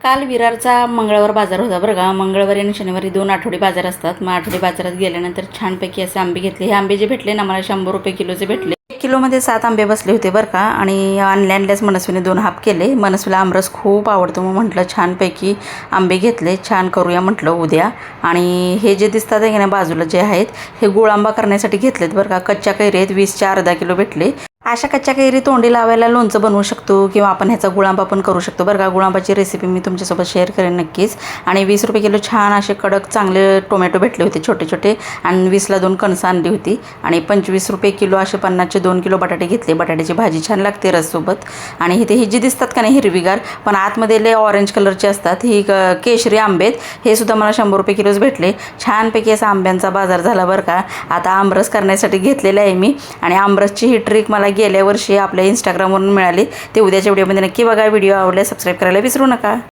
काल विरारचा मंगळवार बाजार होता बरं का. मंगळवारी आणि शनिवारी दोन आठवडी बाजार असतात. मग आठवडी बाजारात गेल्यानंतर छानपैकी असे आंबे घेतले. हे आंबे जे भेटले ना मला शंभर रुपये किलोचे भेटले. एक किलोमध्ये सात आंबे बसले होते बरं का. आणि आणल्या आणल्याच मनस्वीने दोन हाप केले. मनस्वीला आमरस खूप आवडतो. मग म्हटलं छानपैकी आंबे घेतले. छान करूया म्हटलं उद्या. आणि हे जे दिसतात आहे की नाही बाजूला जे आहेत हे गुळ आंबा करण्यासाठी घेतलेत बरं का. कच्च्या कैरी आहेत. वीसच्या अर्धा किलो भेटले. अशा कच्च्या कैरी तोंडी लावायला लोणचं बनवू शकतो किंवा आपण ह्याचा गुळांबा पण करू शकतो. बरं का गुळांबाची रेसिपी मी तुमच्यासोबत शेअर करेन नक्कीच. आणि वीस रुपये किलो छान असे कडक चांगले टोमॅटो भेटले होते छोटे छोटे आणि वीसला दोन कणसं आणली होती. आणि पंचवीस रुपये किलो असे पन्नासचे दोन किलो बटाटे घेतले. बटाट्याची भाजी छान लागते रससोबत. आणि इथे ही जी दिसतात का नाही हिरवीगार पण आतमध्ये लय ऑरेंज कलरचे असतात. ही क- केशरी आंबेत. हे सुद्धा मला शंभर रुपये किलोच भेटले. छानपैकी असा आंब्यांचा बाजार झाला बरं का. आता आमरस करण्यासाठी घेतलेला आहे मी. आणि आमरसची ही ट्रिक मला गेल्या वर्षी आपल्या इंस्टाग्रामवरून मिळाली ते उद्याच्या व्हिडिओमध्ये नक्की बघा. व्हिडिओ आवडला सबस्क्राईब करायला विसरू नका.